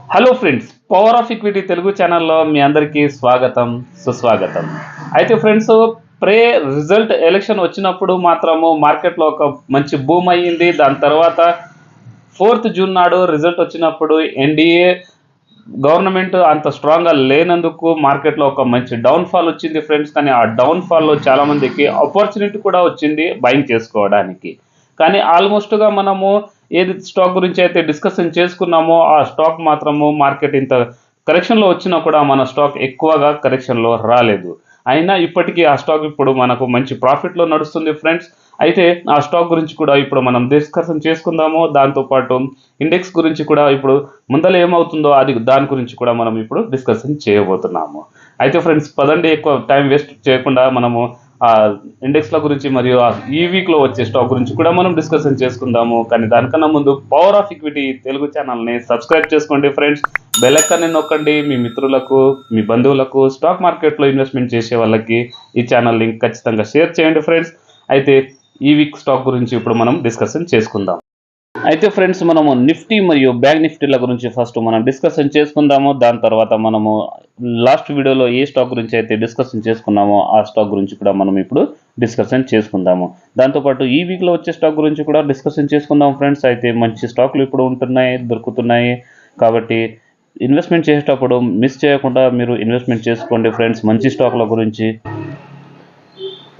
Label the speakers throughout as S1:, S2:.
S1: Hello friends power of equity Telugu ఛానల్లో మీ అందరికీ స్వాగతం సుస్వాగతం. అయితే ఫ్రెండ్స్ ప్రే రిజల్ట్ ఎలక్షన్ వచ్చినప్పుడు మాత్రము మార్కెట్లో ఒక మంచి బూమ్ అయ్యింది. దాని తర్వాత ఫోర్త్ జూన్ నాడు రిజల్ట్ వచ్చినప్పుడు ఎన్డీఏ గవర్నమెంట్ అంత స్ట్రాంగ్గా లేనందుకు మార్కెట్లో ఒక మంచి డౌన్ఫాల్ వచ్చింది ఫ్రెండ్స్ కానీ ఆ డౌన్ఫాల్లో చాలామందికి ఆపర్చునిటీ కూడా వచ్చింది బయింగ్ చేసుకోవడానికి. కానీ ఆల్మోస్ట్గా మనము ఏది స్టాక్ గురించి అయితే డిస్కషన్ చేసుకున్నామో ఆ స్టాక్ మాత్రము మార్కెట్ ఇంత కరెక్షన్లో వచ్చినా కూడా మన స్టాక్ ఎక్కువగా కరెక్షన్లో రాలేదు. అయినా ఇప్పటికీ ఆ స్టాక్ ఇప్పుడు మనకు మంచి ప్రాఫిట్లో నడుస్తుంది ఫ్రెండ్స్. అయితే ఆ స్టాక్ గురించి కూడా ఇప్పుడు మనం డిస్కషన్ చేసుకుందాము. దాంతోపాటు ఇండెక్స్ గురించి కూడా ఇప్పుడు ముందర ఏమవుతుందో అది దాని గురించి కూడా మనం ఇప్పుడు డిస్కషన్ చేయబోతున్నాము. అయితే ఫ్రెండ్స్ పదండి ఎక్కువ టైం వేస్ట్ చేయకుండా మనము ఆ ఇండెక్స్ల గురించి మరియు ఆ ఈ వీక్లో వచ్చే స్టాక్ గురించి కూడా మనం డిస్కషన్ చేసుకుందాము. కానీ దానికన్నా ముందు పవర్ ఆఫ్ ఈక్విటీ తెలుగు ఛానల్ని సబ్స్క్రైబ్ చేసుకోండి ఫ్రెండ్స్ బెల్ ఐకాన్ని నొక్కండి. మీ మిత్రులకు మీ బంధువులకు స్టాక్ మార్కెట్లో ఇన్వెస్ట్మెంట్ చేసే వాళ్ళకి ఈ ఛానల్ లింక్ ఖచ్చితంగా షేర్ చేయండి ఫ్రెండ్స్ అయితే ఈ వీక్ స్టాక్ గురించి ఇప్పుడు మనం డిస్కషన్ చేసుకుందాం. అయితే ఫ్రెండ్స్ మనము నిఫ్టీ మరియు బ్యాంక్ నిఫ్టీల గురించి ఫస్ట్ మనం డిస్కషన్ చేసుకుందాము. దాని తర్వాత మనము లాస్ట్ వీడియోలో ఏ స్టాక్ గురించి అయితే డిస్కషన్ చేసుకున్నామో ఆ స్టాక్ గురించి కూడా మనం ఇప్పుడు డిస్కషన్ చేసుకుందాము. దాంతోపాటు ఈ వీక్లో వచ్చే స్టాక్ గురించి కూడా డిస్కషన్ చేసుకుందాం ఫ్రెండ్స్. అయితే మంచి స్టాక్లు ఇప్పుడు ఉంటున్నాయి దొరుకుతున్నాయి. కాబట్టి ఇన్వెస్ట్మెంట్ చేసేటప్పుడు మిస్ చేయకుండా మీరు ఇన్వెస్ట్మెంట్ చేసుకోండి ఫ్రెండ్స్. మంచి స్టాక్ల గురించి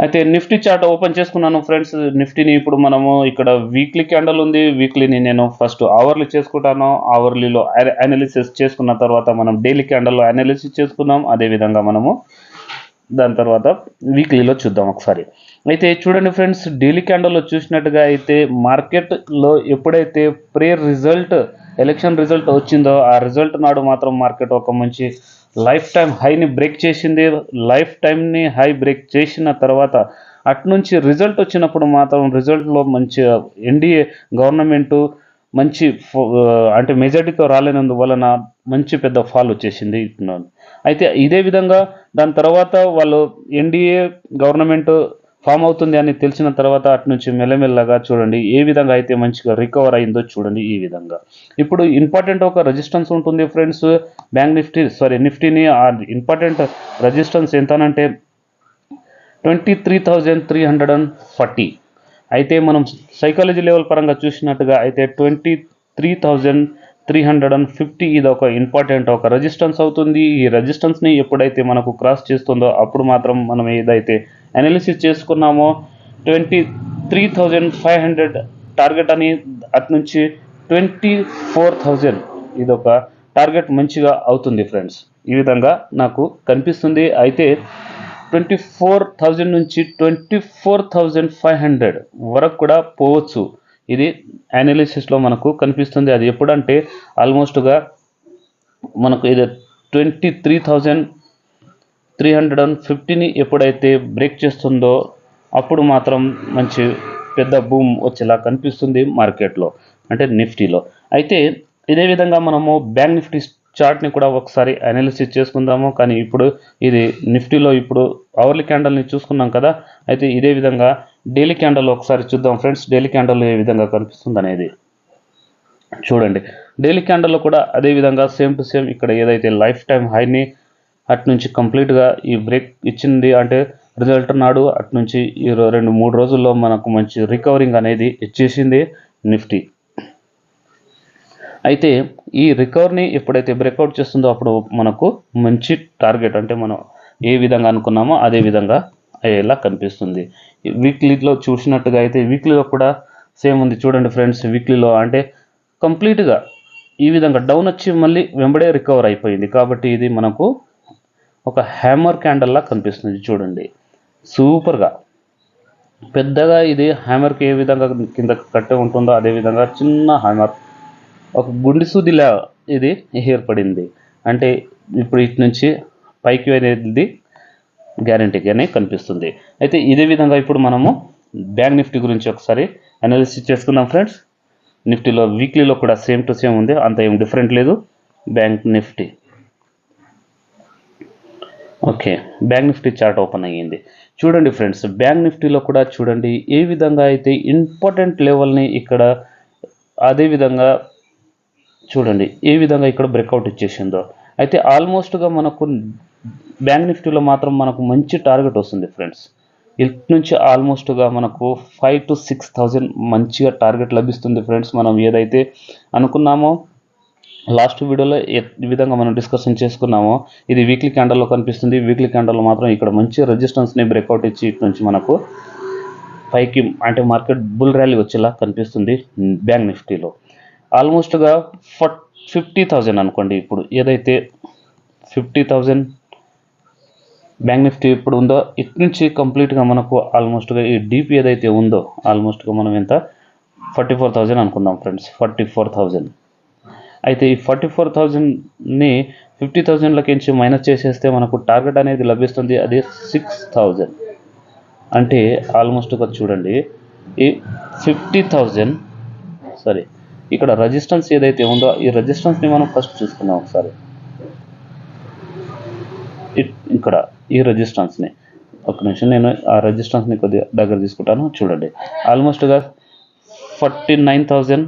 S1: అయితే నిఫ్టీ చార్ట్ ఓపెన్ చేసుకున్నాను ఫ్రెండ్స్. నిఫ్టీని ఇప్పుడు మనము ఇక్కడ వీక్లీ క్యాండల్ ఉంది. వీక్లీని నేను ఫస్ట్ అవర్లీ చేసుకుంటాను. అవర్లీలో అనాలిసిస్ చేసుకున్న తర్వాత మనం డైలీ క్యాండల్లో అనాలిసిస్ చేసుకున్నాం అదేవిధంగా మనము దాని తర్వాత వీక్లీలో చూద్దాం ఒకసారి. అయితే చూడండి ఫ్రెండ్స్ డైలీ క్యాండల్లో చూసినట్టుగా అయితే మార్కెట్లో ఎప్పుడైతే ప్రే రిజల్ట్ ఎలక్షన్ రిజల్ట్ వచ్చిందో ఆ రిజల్ట్ నాడు మాత్రం మార్కెట్ ఒక మంచి లైఫ్ టైం హైని బ్రేక్ చేసింది లైఫ్ టైంని హై బ్రేక్ చేసిన తర్వాత అట్నుంచి రిజల్ట్ వచ్చినప్పుడు మాత్రం రిజల్ట్లో మంచి ఎన్డీఏ గవర్నమెంటు మంచి అంటే మెజార్టీతో రాలేనందువలన మంచి పెద్ద ఫాల్ వచ్చేసింది అయితే ఇదే విధంగా దాని తర్వాత వాళ్ళు ఎన్డీఏ గవర్నమెంట్ ఫామ్ అవుతుంది అని తెలిసిన తర్వాత అటు నుంచి మెల్లమెల్లగా చూడండి ఏ విధంగా అయితే మంచిగా రికవర్ అయిందో చూడండి ఈ విధంగా. ఇప్పుడు ఇంపార్టెంట్ ఒక రెసిస్టెన్స్ ఉంటుంది ఫ్రెండ్స్ బ్యాంక్ నిఫ్టీ సారీ నిఫ్టీని ఆ important resistance ఎంతనంటే twenty three thousand three hundred and forty అయితే మనం సైకాలజీ లెవెల్ పరంగా చూసినట్టుగా అయితే twenty three thousand three hundred and fifty ఇది ఒక ఇంపార్టెంట్ ఒక రెజిస్టెన్స్ అవుతుంది. ఈ రెజిస్టెన్స్ని ఎప్పుడైతే మనకు క్రాస్ చేస్తుందో అప్పుడు మాత్రం మనం ఏదైతే అనాలిసిస్ చేసుకున్నామో twenty three thousand five hundred target అని అటు నుంచి ట్వంటీ ఫోర్ థౌజండ్ ఇది ఒక టార్గెట్ మంచిగా అవుతుంది ఫ్రెండ్స్ ఈ విధంగా నాకు కనిపిస్తుంది. అయితే ట్వంటీ ఫోర్ థౌజండ్ నుంచి twenty four thousand five hundred వరకు కూడా పోవచ్చు. ఇది అనాలిసిస్లో మనకు కనిపిస్తుంది. అది ఎప్పుడంటే ఆల్మోస్ట్గా మనకు ఇది twenty three thousand three hundred and ఫిఫ్టీని ఎప్పుడైతే బ్రేక్ చేస్తుందో అప్పుడు మాత్రం మంచి పెద్ద బూమ్ వచ్చేలా కనిపిస్తుంది మార్కెట్లో అంటే నిఫ్టీలో. అయితే ఇదే విధంగా మనము బ్యాంక్ నిఫ్టీ చార్ట్ని కూడా ఒకసారి అనాలిసిస్ చేసుకుందాము. కానీ ఇప్పుడు ఇది నిఫ్టీలో ఇప్పుడు అవర్లీ క్యాండల్ని చూసుకున్నాం కదా అయితే ఇదే విధంగా డైలీ క్యాండల్ ఒకసారి చూద్దాం ఫ్రెండ్స్. డైలీ క్యాండల్ ఏ విధంగా కనిపిస్తుంది అనేది చూడండి. డైలీ క్యాండల్లో కూడా అదే విధంగా సేమ్ టు సేమ్ ఇక్కడ ఏదైతే లైఫ్ టైం హైని అటు నుంచి కంప్లీట్గా ఈ బ్రేక్ ఇచ్చింది అంటే రిజల్ట్ నాడు అటు నుంచి ఈ రెండు మూడు రోజుల్లో మనకు మంచి రికవరింగ్ అనేది ఇచ్చేసింది నిఫ్టీ. అయితే ఈ రికవర్ని ఎప్పుడైతే బ్రేక్అవుట్ చేస్తుందో అప్పుడు మనకు మంచి టార్గెట్ అంటే మనం ఏ విధంగా అనుకున్నామో అదే విధంగా అయ్యేలా కనిపిస్తుంది. వీక్లీలో చూసినట్టుగా అయితే వీక్లీలో కూడా సేమ్ ఉంది. చూడండి ఫ్రెండ్స్ వీక్లీలో అంటే కంప్లీట్గా ఈ విధంగా డౌన్ వచ్చి మళ్ళీ వెంబడే రికవర్ అయిపోయింది. కాబట్టి ఇది మనకు ఒక హ్యామర్ క్యాండల్లా కనిపిస్తుంది చూడండి. సూపర్గా. పెద్దగా ఇది హ్యామర్కి ఏ విధంగా కింద కట్టే ఉంటుందో అదే విధంగా చిన్న హ్యామర్ ఒక గుండి సూదిలా ఇది ఏర్పడింది. అంటే ఇప్పుడు ఇటు నుంచి పైకి అనేది గ్యారంటీగానే కనిపిస్తుంది. అయితే ఇదే విధంగా ఇప్పుడు మనము బ్యాంక్ నిఫ్టీ గురించి ఒకసారి అనాలిసిస్ చేసుకుందాం ఫ్రెండ్స్. నిఫ్టీలో వీక్లీలో కూడా సేమ్ టు సేమ్ ఉంది. అంత ఏం డిఫరెంట్ లేదు. Bank Nifty. Okay bank Nifty chart open అయ్యింది. చూడండి ఫ్రెండ్స్ బ్యాంక్ నిఫ్టీలో కూడా చూడండి ఏ విధంగా అయితే ఇంపార్టెంట్ లెవెల్ని ఇక్కడ అదే విధంగా చూడండి ఏ విధంగా ఇక్కడ బ్రేక్అవుట్ ఇచ్చేసిందో. అయితే ఆల్మోస్ట్గా మనకు బ్యాంక్ నిఫ్టీలో మాత్రం మనకు మంచి టార్గెట్ వస్తుంది ఫ్రెండ్స్. ఇటు నుంచి ఆల్మోస్ట్గా మనకు ఫైవ్ టు సిక్స్ థౌజండ్ మంచిగా టార్గెట్ లభిస్తుంది ఫ్రెండ్స్ మనం ఏదైతే అనుకున్నామో. లాస్ట్ వీడియోలో ఏ విధంగా మనం డిస్కషన్ చేసుకున్నామో ఇది వీక్లీ క్యాండల్లో కనిపిస్తుంది. వీక్లీ క్యాండల్లో మాత్రం ఇక్కడ మంచి రెజిస్టెన్స్ని బ్రేక్అవుట్ ఇచ్చి ఇటు నుంచి మనకు పైకి అంటే మార్కెట్ బుల్ ర్యాలీ వచ్చేలా కనిపిస్తుంది బ్యాంక్ నిఫ్టీలో. ఆల్మోస్ట్గా ఫట్ ఫిఫ్టీ థౌజండ్ అనుకోండి ఇప్పుడు ఏదైతే ఫిఫ్టీ థౌజండ్ బ్యాంక్ నిఫ్టీ ఇప్పుడు ఉందో ఇటు నుంచి కంప్లీట్గా మనకు ఆల్మోస్ట్గా ఈ డీపీ ఏదైతే ఉందో ఆల్మోస్ట్గా మనం ఎంత? ఫార్టీ ఫోర్ థౌజండ్ అనుకుందాం ఫ్రెండ్స్ ఫార్టీ ఫోర్ థౌజండ్ అయితే ఈ ఫార్టీ ఫోర్ థౌజండ్ని ఫిఫ్టీ థౌజండ్లకించి మైనస్ చేసేస్తే మనకు టార్గెట్ అనేది లభిస్తుంది అది సిక్స్ థౌజండ్ అంటే ఆల్మోస్ట్గా చూడండి ఈ ఫిఫ్టీ థౌజండ్ సారీ ఇక్కడ రెజిస్టెన్స్ ఏదైతే ఉందో ఈ రెజిస్టెన్స్ని మనం ఫస్ట్ చూసుకుందాం ఒకసారి. ఇట్- ఇక్కడ ఈ రెజిస్టెన్స్ని ఒక నిమిషం నేను ఆ రెజిస్టెన్స్ని కొద్దిగా దగ్గర తీసుకుంటాను. చూడండి. ఆల్మోస్ట్గా forty nine thousand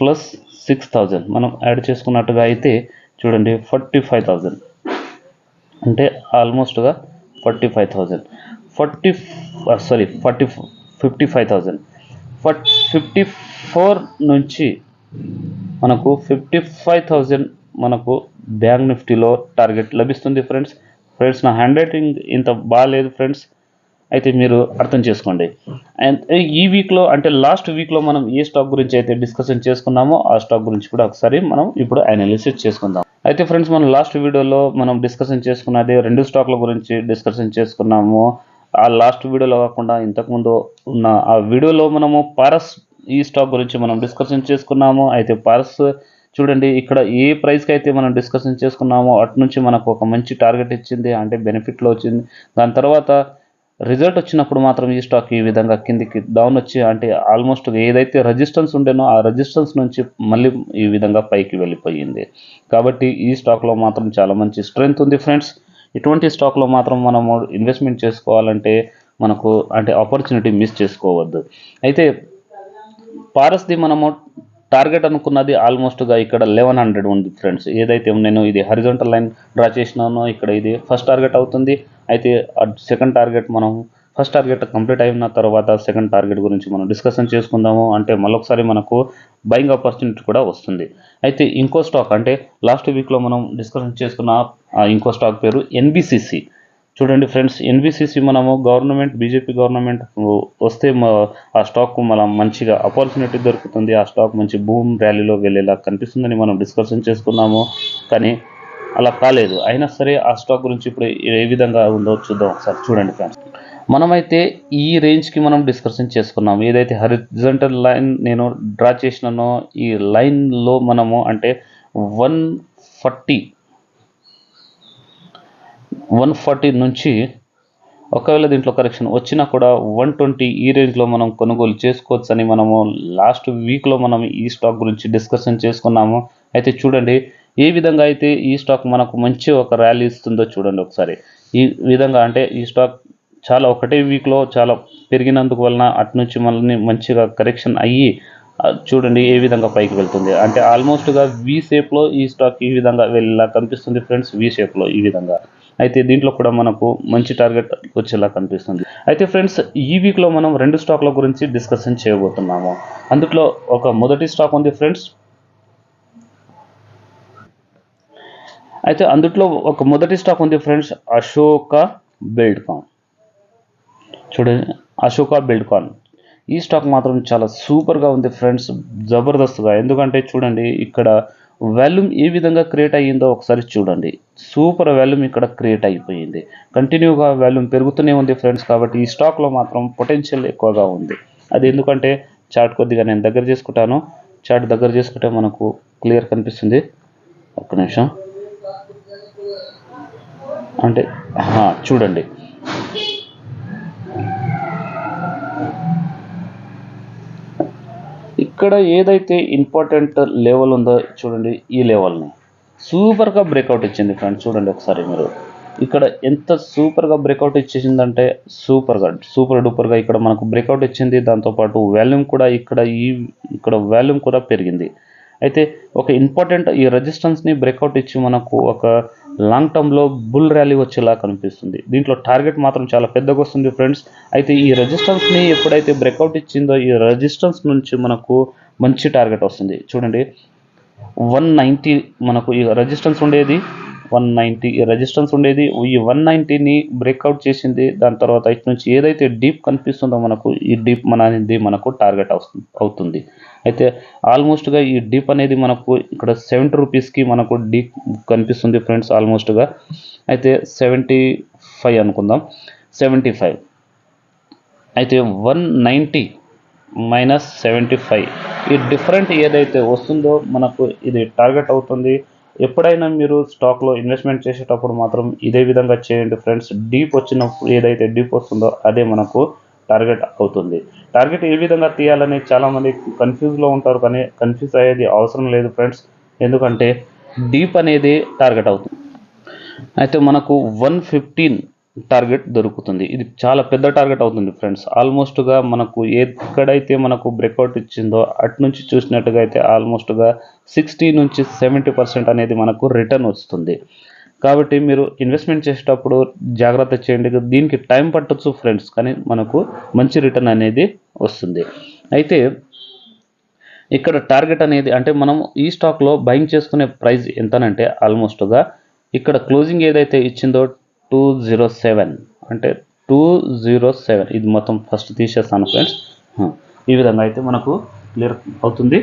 S1: plus six thousand మనం యాడ్ చేసుకున్నట్టుగా అయితే చూడండి ఫార్టీ ఫైవ్ థౌజండ్ అంటే ఆల్మోస్ట్గా forty five thousand forty sorry forty fifty five thousand fifty four నుంచి మనకు ఫిఫ్టీ ఫైవ్ థౌజండ్ మనకు బ్యాంక్ నిఫ్టీలో టార్గెట్ లభిస్తుంది ఫ్రెండ్స్ ఫ్రెండ్స్ నా హ్యాండ్ రైటింగ్ ఇంత బాగాలేదు ఫ్రెండ్స్. అయితే మీరు అర్థం చేసుకోండి. అండ్ ఈ వీక్లో అంటే లాస్ట్ వీక్లో మనం ఏ స్టాక్ గురించి అయితే డిస్కషన్ చేసుకున్నామో ఆ స్టాక్ గురించి కూడా ఒకసారి మనం ఇప్పుడు అనాలిసిస్ చేసుకుందాం. అయితే ఫ్రెండ్స్ మనం లాస్ట్ వీడియోలో మనం డిస్కషన్ చేసుకున్నది రెండు స్టాక్ల గురించి డిస్కషన్ చేసుకున్నాము. ఆ లాస్ట్ వీడియోలో కాకుండా ఇంతకుముందు ఉన్న ఆ వీడియోలో మనము పారస్ ఈ స్టాక్ గురించి మనం డిస్కషన్ చేసుకున్నాము. అయితే పారస్ చూడండి ఇక్కడ ఏ ప్రైస్కి అయితే మనం డిస్కషన్ చేసుకున్నామో అటు నుంచి మనకు ఒక మంచి టార్గెట్ ఇచ్చింది అంటే బెనిఫిట్లో వచ్చింది. దాని తర్వాత రిజల్ట్ వచ్చినప్పుడు మాత్రం ఈ స్టాక్ ఈ విధంగా కిందికి డౌన్ వచ్చి అంటే ఆల్మోస్ట్ ఏదైతే రెజిస్టెన్స్ ఉండేనో ఆ రెజిస్టెన్స్ నుంచి మళ్ళీ ఈ విధంగా పైకి వెళ్ళిపోయింది. కాబట్టి ఈ స్టాక్లో మాత్రం చాలా మంచి స్ట్రెంగ్త్ ఉంది ఫ్రెండ్స్. ఇటువంటి స్టాక్లో మాత్రం మనము ఇన్వెస్ట్మెంట్ చేసుకోవాలంటే మనకు అంటే ఆపర్చునిటీ మిస్ చేసుకోవద్దు. అయితే పారస్ది మనము టార్గెట్ అనుకున్నది ఆల్మోస్ట్గా ఇక్కడ లెవెన్ హండ్రెడ్ ఉంది ఫ్రెండ్స్ ఏదైతే నేను ఇది హరిజంటల్ లైన్ డ్రా చేసినానో ఇక్కడ ఇది ఫస్ట్ టార్గెట్ అవుతుంది. అయితే సెకండ్ టార్గెట్ మనం ఫస్ట్ టార్గెట్ కంప్లీట్ అయిన తర్వాత సెకండ్ టార్గెట్ గురించి మనం డిస్కషన్ చేసుకుందాము. అంటే మళ్ళొకసారి మనకు బయింగ్ ఆపర్చునిటీ కూడా వస్తుంది. అయితే ఇంకో స్టాక్ అంటే లాస్ట్ వీక్లో మనం డిస్కషన్ చేసుకున్న ఇంకో స్టాక్ పేరు ఎన్బిసిసి చూడండి ఫ్రెండ్స్ ఎన్బిసిసి మనము గవర్నమెంట్ బీజేపీ గవర్నమెంట్ వస్తే ఆ స్టాక్ మనం మంచిగా ఆపర్చునిటీ దొరుకుతుంది. ఆ స్టాక్ మంచి భూమ్ ర్యాలీలో వెళ్ళేలా కనిపిస్తుందని మనం డిస్కషన్ చేసుకున్నాము. కానీ అలా కాలేదు. అయినా సరే ఆ స్టాక్ గురించి ఇప్పుడు ఏ విధంగా ఉందో చూద్దాం ఒకసారి చూడండి ఫ్రెండ్స్. మనమైతే ఈ రేంజ్కి మనం డిస్కషన్ చేసుకున్నాము. ఏదైతే హరిజంటల్ లైన్ నేను డ్రా చేసినానో ఈ లైన్లో మనము అంటే వన్ ఫార్టీ వన్ ఫార్టీ నుంచి ఒకవేళ దీంట్లో కరెక్షన్ వచ్చినా కూడా వన్ ట్వంటీ ఈ రేంజ్లో మనం కొనుగోలు చేసుకోవచ్చు అని మనము లాస్ట్ వీక్లో మనం ఈ స్టాక్ గురించి డిస్కషన్ చేసుకున్నాము. అయితే చూడండి ఏ విధంగా అయితే ఈ స్టాక్ మనకు మంచి ఒక ర్యాలీ ఇస్తుందో చూడండి ఒకసారి. ఈ విధంగా అంటే ఈ స్టాక్ చాలా ఒకటే వీక్లో చాలా పెరిగినందుకు వలన అటు నుంచి మనల్ని మంచిగా కరెక్షన్ అయ్యి చూడండి ఏ విధంగా పైకి వెళ్తుంది. అంటే ఆల్మోస్ట్గా వి షేప్లో ఈ స్టాక్ ఈ విధంగా వెళ్ళేలా కనిపిస్తుంది ఫ్రెండ్స్ వి షేప్లో ఈ విధంగా. అయితే దీంట్లో కూడా మనకు మంచి టార్గెట్ వచ్చేలా కనిపిస్తుంది. అయితే ఫ్రెండ్స్ ఈ వీక్లో మనం రెండు స్టాక్ల గురించి డిస్కషన్ చేయబోతున్నాము. అందులో ఒక మొదటి స్టాక్ ఉంది ఫ్రెండ్స్ అయితే అందుట్లో ఒక మొదటి స్టాక్ ఉంది ఫ్రెండ్స్ అశోక బిల్డ్కాన్ చూడండి అశోక బిల్డ్కాన్ ఈ స్టాక్ మాత్రం చాలా సూపర్గా ఉంది ఫ్రెండ్స్ జబర్దస్త్గా. ఎందుకంటే చూడండి ఇక్కడ వాల్యూమ్ ఏ విధంగా క్రియేట్ అయ్యిందో ఒకసారి చూడండి. సూపర్ వాల్యూమ్ ఇక్కడ క్రియేట్ అయిపోయింది. కంటిన్యూగా వాల్యూమ్ పెరుగుతూనే ఉంది ఫ్రెండ్స్ కాబట్టి ఈ స్టాక్లో మాత్రం పొటెన్షియల్ ఎక్కువగా ఉంది. అది ఎందుకంటే చార్ట్ కొద్దిగా నేను దగ్గర చేసుకుంటాను. చార్ట్ దగ్గర చేసుకుంటే మనకు క్లియర్ కనిపిస్తుంది. ఒక్క నిమిషం. అంటే చూడండి. ఇక్కడ ఏదైతే ఇంపార్టెంట్ లెవెల్ ఉందో చూడండి ఈ లెవెల్ని సూపర్గా బ్రేక్అవుట్ ఇచ్చింది ఫ్రెండ్స్ చూడండి ఒకసారి మీరు. ఇక్కడ ఎంత సూపర్గా బ్రేక్అవుట్ ఇచ్చేసిందంటే సూపర్గా సూపర్ డూపర్గా ఇక్కడ మనకు బ్రేక్అవుట్ ఇచ్చింది. దాంతోపాటు వాల్యూమ్ కూడా ఇక్కడ ఈ ఇక్కడ వాల్యూమ్ కూడా పెరిగింది. అయితే ఒక ఇంపార్టెంట్ ఈ రెసిస్టెన్స్ని బ్రేక్అవుట్ ఇచ్చి మనకు ఒక లాంగ్ టర్మ్లో బుల్ ర్యాలీ వచ్చేలా కనిపిస్తుంది. దీంట్లో టార్గెట్ మాత్రం చాలా పెద్దగా వస్తుంది ఫ్రెండ్స్ అయితే ఈ రెజిస్టెన్స్ని ఎప్పుడైతే బ్రేక్అవుట్ ఇచ్చిందో ఈ రెజిస్టెన్స్ నుంచి మనకు మంచి టార్గెట్ వస్తుంది. చూడండి. వన్ నైంటీ మనకు ఈ రెజిస్టెన్స్ ఉండేది. వన్ నైంటీ రెజిస్టెన్స్ ఉండేది. ఈ వన్ నైంటీని బ్రేక్అవుట్ చేసింది. దాని తర్వాత ఇటు నుంచి ఏదైతే డీప్ కనిపిస్తుందో మనకు ఈ డీప్ మన అనేది మనకు టార్గెట్ అవుతుంది అవుతుంది. అయితే ఆల్మోస్ట్గా ఈ డీప్ అనేది మనకు ఇక్కడ సెవెంటీ రూపీస్కి మనకు డీప్ కనిపిస్తుంది ఫ్రెండ్స్ ఆల్మోస్ట్గా అయితే సెవెంటీ ఫైవ్ అనుకుందాం. సెవెంటీ ఫైవ్ అయితే one ninety minus seventy five ఈ డిఫరెంట్ ఏదైతే వస్తుందో మనకు ఇది టార్గెట్ అవుతుంది. ఎప్పుడైనా మీరు స్టాక్లో ఇన్వెస్ట్మెంట్ చేసేటప్పుడు మాత్రం ఇదే విధంగా చేయండి ఫ్రెండ్స్ డీప్ వచ్చినప్పుడు ఏదైతే డీప్ వస్తుందో అదే మనకు టార్గెట్ అవుతుంది. టార్గెట్ ఏ విధంగా తీయాలని చాలామంది కన్ఫ్యూజ్లో ఉంటారు కానీ కన్ఫ్యూజ్ అయ్యేది అవసరం లేదు ఫ్రెండ్స్ ఎందుకంటే డీప్ అనేది టార్గెట్ అవుతుంది. అయితే మనకు వన్ ఫిఫ్టీన్ టార్గెట్ దొరుకుతుంది. ఇది చాలా పెద్ద టార్గెట్ అవుతుంది ఫ్రెండ్స్ ఆల్మోస్ట్గా మనకు ఎక్కడైతే మనకు బ్రేక్అవుట్ ఇచ్చిందో అటు నుంచి చూసినట్టుగా అయితే ఆల్మోస్ట్గా సిక్స్టీ నుంచి సెవెంటీ పర్సెంట్ అనేది మనకు రిటర్న్ వస్తుంది. కాబట్టి మీరు ఇన్వెస్ట్మెంట్ చేసేటప్పుడు జాగ్రత్త చేయండి. దీనికి టైం పట్టొచ్చు ఫ్రెండ్స్ కానీ మనకు మంచి రిటర్న్ అనేది వస్తుంది. అయితే ఇక్కడ టార్గెట్ అనేది అంటే మనం ఈ స్టాక్లో బయింగ్ చేసుకునే ప్రైస్ ఎంతనంటే ఆల్మోస్ట్గా ఇక్కడ క్లోజింగ్ ఏదైతే ఇచ్చిందో టూ జీరో సెవెన్ అంటే టూ జీరో సెవెన్ ఇది మొత్తం ఫస్ట్ తీసేస్తాను ఫ్రెండ్స్ ఈ విధంగా అయితే మనకు క్లియర్ అవుతుంది.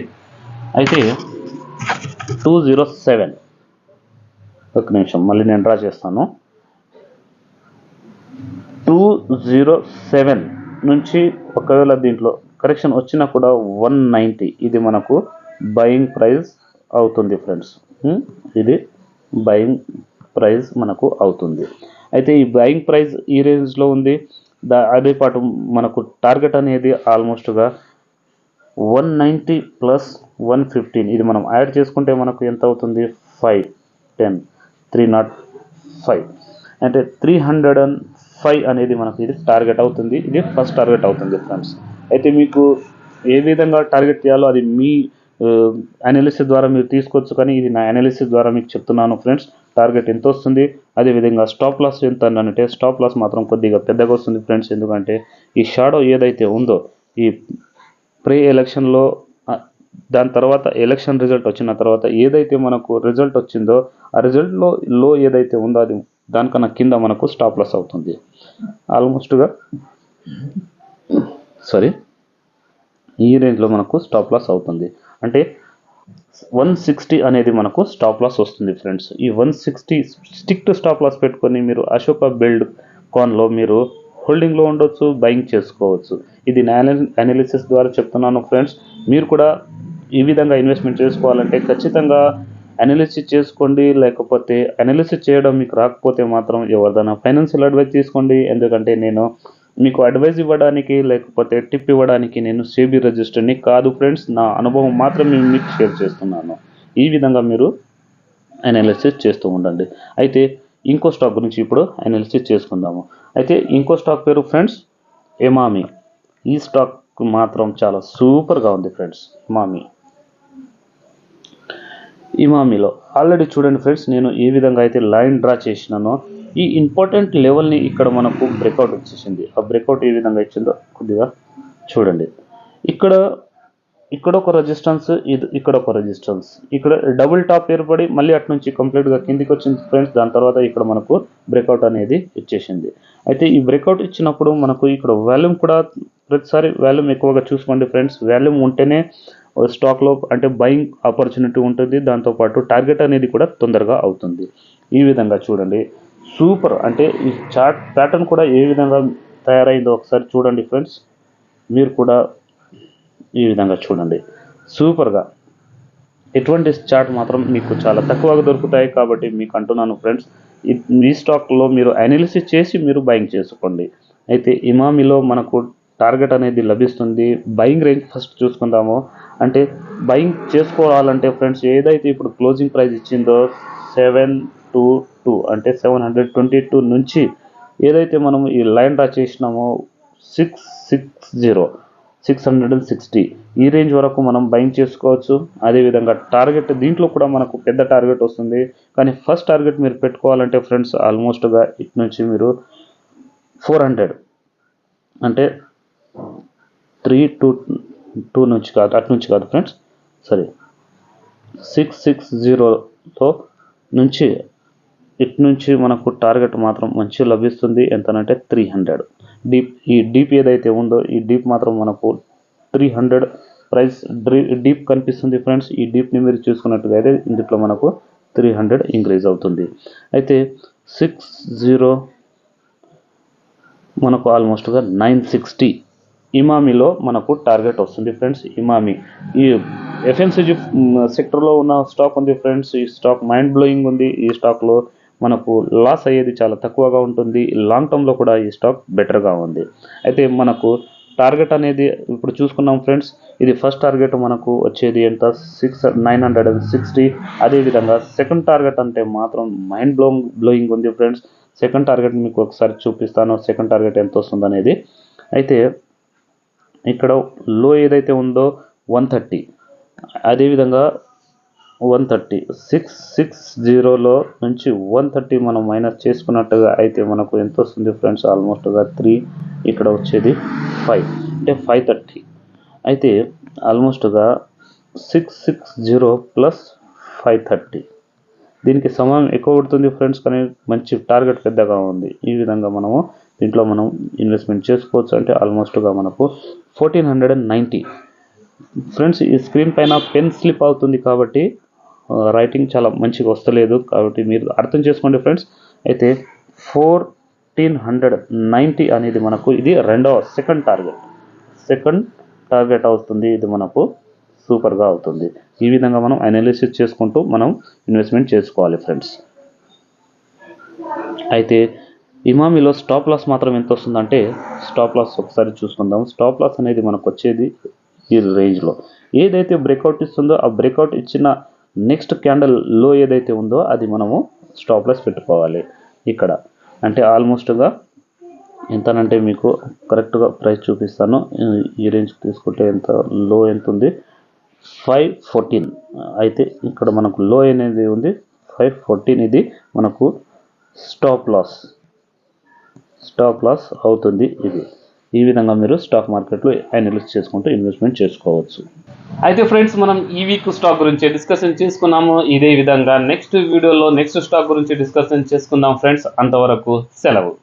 S1: అయితే టూ జీరో సెవెన్ ఒక నిమిషం మళ్ళీ నేను డ్రా చేస్తాను. టూ జీరో సెవెన్ నుంచి ఒకవేళ దీంట్లో కరెక్షన్ వచ్చినా కూడా వన్ నైంటీ. ఇది మనకు బయింగ్ ప్రైస్ అవుతుంది ఫ్రెండ్స్ ఇది బయింగ్ ప్రైస్ మనకు అవుతుంది. అయితే ఈ బయింగ్ ప్రైస్ ఈ రేంజ్లో ఉంది. దా అదే పాటు మనకు టార్గెట్ అనేది ఆల్మోస్ట్గా one ninety plus one fifteen. ఇది మనం యాడ్ చేసుకుంటే మనకు ఎంత అవుతుంది? Five ten three nought five. అంటే త్రీ హండ్రెడ్ అండ్ ఫైవ్ అనేది మనకు ఇది టార్గెట్ అవుతుంది. ఇది ఫస్ట్ టార్గెట్ అవుతుంది ఫ్రెండ్స్. అయితే మీకు ఏ విధంగా టార్గెట్ చేయాలో అది మీ అనాలిసిస్ ద్వారా మీరు తీసుకోవచ్చు కానీ ఇది నా అనాలిసిస్ ద్వారా మీకు చెప్తున్నాను ఫ్రెండ్స్. టార్గెట్ ఎంత వస్తుంది? అదేవిధంగా స్టాప్ లాస్ ఎంత అంటే స్టాప్ లాస్ మాత్రం కొద్దిగా పెద్దగా వస్తుంది ఫ్రెండ్స్. ఎందుకంటే ఈ షాడో ఏదైతే ఉందో ఈ ప్రీ ఎలక్షన్లో దాని తర్వాత ఎలక్షన్ రిజల్ట్ వచ్చిన తర్వాత ఏదైతే మనకు రిజల్ట్ వచ్చిందో ఆ రిజల్ట్లో లో ఏదైతే ఉందో అది దానికన్నా కింద మనకు స్టాప్ లాస్ అవుతుంది. ఆల్మోస్ట్గా సారీ ఈ రేంజ్లో మనకు స్టాప్ లాస్ అవుతుంది. అంటే వన్ సిక్స్టీ అనేది మనకు స్టాప్ లాస్ వస్తుంది ఫ్రెండ్స్ ఈ one sixty stick to stop loss పెట్టుకొని మీరు అశోక బిల్డ్ కాన్లో మీరు హోల్డింగ్లో ఉండొచ్చు బయింగ్ చేసుకోవచ్చు. ఇది నా అనాలిసిస్ ద్వారా చెప్తున్నాను ఫ్రెండ్స్ మీరు కూడా ఈ విధంగా ఇన్వెస్ట్మెంట్ చేసుకోవాలంటే ఖచ్చితంగా అనాలిసిస్ చేసుకోండి లేకపోతే అనాలిసిస్ చేయడం మీకు రాకపోతే మాత్రం ఎవరిదైనా ఫైనాన్షియల్ అడ్వైస్ తీసుకోండి. ఎందుకంటే నేను మీకు అడ్వైజ్ ఇవ్వడానికి లేకపోతే టిప్ ఇవ్వడానికి నేను సేబీ రిజిస్టర్ని కాదు ఫ్రెండ్స్ నా అనుభవం మాత్రమే మీకు షేర్ చేస్తున్నాను. ఈ విధంగా మీరు అనాలిసిస్ చేస్తూ ఉండండి. అయితే ఇంకో స్టాక్ గురించి ఇప్పుడు అనాలిసిస్ చేసుకుందాము. అయితే ఇంకో స్టాక్ పేరు ఫ్రెండ్స్ ఎమామి ఈ స్టాక్ మాత్రం చాలా సూపర్గా ఉంది ఫ్రెండ్స్ ఎమామి ఇమామిలో. ఆల్రెడీ చూడండి ఫ్రెండ్స్ నేను ఏ విధంగా అయితే లైన్ డ్రా చేసినానో ఈ ఇంపార్టెంట్ లెవెల్ని ఇక్కడ మనకు బ్రేక్అవుట్ వచ్చేసింది. ఆ బ్రేక్అవుట్ ఏ విధంగా ఇచ్చిందో కొద్దిగా చూడండి. ఇక్కడ ఇక్కడ ఒక రెజిస్టెన్స్ ఇది ఇక్కడ ఒక రెజిస్టెన్స్ ఇక్కడ డబుల్ టాప్ ఏర్పడి మళ్ళీ అటు నుంచి కంప్లీట్గా కిందికి వచ్చింది ఫ్రెండ్స్ దాని తర్వాత ఇక్కడ మనకు బ్రేక్అవుట్ అనేది ఇచ్చేసింది అయితే ఈ బ్రేక్అవుట్ ఇచ్చినప్పుడు మనకు ఇక్కడ వాల్యూమ్ కూడా ప్రతిసారి వాల్యూమ్ ఎక్కువగా చూసుకోండి ఫ్రెండ్స్ వాల్యూమ్ ఉంటేనే స్టాక్లో అంటే బయింగ్ ఆపర్చునిటీ ఉంటుంది. దాంతోపాటు టార్గెట్ అనేది కూడా తొందరగా అవుతుంది. ఈ విధంగా చూడండి. సూపర్ అంటే ఈ చార్ట్ ప్యాటర్న్ కూడా ఏ విధంగా తయారైందో ఒకసారి చూడండి ఫ్రెండ్స్ మీరు కూడా ఈ విధంగా చూడండి. సూపర్గా ఎటువంటి చార్ట్ మాత్రం మీకు చాలా తక్కువగా దొరుకుతాయి కాబట్టి మీకు అంటున్నాను ఫ్రెండ్స్ ఈ- స్టాక్లో మీరు అనాలిసిస్ చేసి మీరు బయింగ్ చేసుకోండి. అయితే ఇమామిలో మనకు టార్గెట్ అనేది లభిస్తుంది. బయింగ్ రేంజ్ ఫస్ట్ చూసుకుందాము. అంటే బయింగ్ చేసుకోవాలంటే ఫ్రెండ్స్ ఏదైతే ఇప్పుడు క్లోజింగ్ ప్రైస్ ఇచ్చిందో సెవెన్ టూ టూ అంటే సెవెన్ హండ్రెడ్ ట్వంటీ టూ నుంచి ఏదైతే మనం ఈ line draw చేసినామో six six zero six hundred and sixty ఈ రేంజ్ వరకు మనం బయింగ్ చేసుకోవచ్చు. అదేవిధంగా టార్గెట్ దీంట్లో కూడా మనకు పెద్ద టార్గెట్ వస్తుంది. కానీ ఫస్ట్ టార్గెట్ మీరు పెట్టుకోవాలంటే ఫ్రెండ్స్ ఆల్మోస్ట్గా ఇటు నుంచి మీరు ఫోర్ హండ్రెడ్ అంటే త్రీ టూ టూ నుంచి కాదు అటు నుంచి కాదు ఫ్రెండ్స్ సరే సిక్స్ సిక్స్ జీరోతో నుంచి ఇటు నుంచి మనకు టార్గెట్ మాత్రం మంచి లభిస్తుంది. ఎంతనంటే త్రీ హండ్రెడ్ డీప్ ఈ డీప్ ఏదైతే ఉందో ఈ డీప్ మాత్రం మనకు త్రీ హండ్రెడ్ ప్రైస్ డీప్ కనిపిస్తుంది ఫ్రెండ్స్ ఈ డీప్ని మీరు చూసుకున్నట్టుగా అయితే ఇందులో మనకు త్రీ హండ్రెడ్ ఇంక్రీజ్ అవుతుంది. అయితే సిక్స్ జీరో మనకు ఆల్మోస్ట్గా నైన్ సిక్స్టీ ఇమామిలో మనకు టార్గెట్ వస్తుంది ఫ్రెండ్స్ ఇమామి. ఈ ఎఫ్ఎంసీజీ సెక్టర్లో ఉన్న స్టాక్ ఉంది ఫ్రెండ్స్ ఈ స్టాక్ మైండ్ బ్లోయింగ్ ఉంది. ఈ స్టాక్లో మనకు లాస్ అయ్యేది చాలా తక్కువగా ఉంటుంది. లాంగ్ టర్మ్లో కూడా ఈ స్టాక్ బెటర్గా ఉంది. అయితే మనకు టార్గెట్ అనేది ఇప్పుడు చూసుకున్నాం ఫ్రెండ్స్ ఇది ఫస్ట్ టార్గెట్ మనకు వచ్చేది ఎంత? Six nine hundred and sixty అదేవిధంగా సెకండ్ టార్గెట్ అంటే మాత్రం మైండ్ బ్లో బ్లోయింగ్ ఉంది ఫ్రెండ్స్. సెకండ్ టార్గెట్ మీకు ఒకసారి చూపిస్తాను సెకండ్ టార్గెట్ ఎంత వస్తుంది అనేది అయితే ఇక్కడ లో ఏదైతే ఉందో వన్ థర్టీ. అదేవిధంగా వన్ థర్టీ. సిక్స్ సిక్స్ జీరోలో నుంచి వన్ థర్టీ మనం మైనస్ చేసుకున్నట్టుగా అయితే మనకు ఎంత వస్తుంది ఫ్రెండ్స్? ఆల్మోస్ట్గా త్రీ ఇక్కడ వచ్చేది ఫైవ్. అంటే ఫైవ్ థర్టీ. అయితే ఆల్మోస్ట్గా six six zero plus five thirty. దీనికి సమయం ఎక్కువ పడుతుంది ఫ్రెండ్స్ కానీ మంచి టార్గెట్ పెద్దగా ఉంది. ఈ విధంగా మనము దీంట్లో మనం ఇన్వెస్ట్మెంట్ చేసుకోవచ్చు. అంటే ఆల్మోస్ట్గా మనకు fourteen hundred and ninety. Friends ఈ స్క్రీన్ పైన పెన్ స్లిప్ అవుతుంది కాబట్టి రైటింగ్ చాలా మంచిగా వస్తలేదు కాబట్టి మీరు అర్థం చేసుకోండి ఫ్రెండ్స్ అయితే ఫోర్టీన్ హండ్రెడ్ నైంటీ అనేది మనకు ఇది రెండవ సెకండ్ టార్గెట్ సెకండ్ టార్గెట్ అవుతుంది ఇది మనకు సూపర్గా అవుతుంది. ఈ విధంగా మనం అనాలిసిస్ చేసుకుంటూ మనం ఇన్వెస్ట్మెంట్ చేసుకోవాలి ఫ్రెండ్స్ అయితే ఇమామిలో స్టాప్ లాస్ మాత్రం ఎంత వస్తుందంటే స్టాప్ లాస్ ఒకసారి చూసుకుందాం. స్టాప్ లాస్ అనేది మనకు వచ్చేది ఈ రేంజ్లో. ఏదైతే బ్రేక్అవుట్ ఇస్తుందో ఆ బ్రేక్అవుట్ ఇచ్చిన నెక్స్ట్ క్యాండల్లో ఏదైతే ఉందో అది మనము స్టాప్ లాస్ పెట్టుకోవాలి ఇక్కడ. అంటే ఆల్మోస్ట్గా ఎంతనంటే మీకు కరెక్ట్గా ప్రైస్ చూపిస్తాను. ఈ రేంజ్ తీసుకుంటే ఎంత లో ఎంత ఉంది? Five fourteen. అయితే ఇక్కడ మనకు లో అనేది ఉంది. ఫైవ్ ఫోర్టీన్ ఇది మనకు స్టాప్ లాస్. స్టాప్ లాస్ అవుతుంది ఇది. ఈ విధంగా మీరు స్టాక్ మార్కెట్లో అనలిస్ట్ చేసుకుంటూ ఇన్వెస్ట్మెంట్ చేసుకోవచ్చు. అయితే ఫ్రెండ్స్ మనం ఈ వీక్ స్టాక్ గురించి డిస్కషన్ చేసుకున్నాము. ఇదే విధంగా నెక్స్ట్ వీడియోలో నెక్స్ట్ స్టాక్ గురించి డిస్కషన్ చేసుకుందాం ఫ్రెండ్స్. అంతవరకు సెలవు.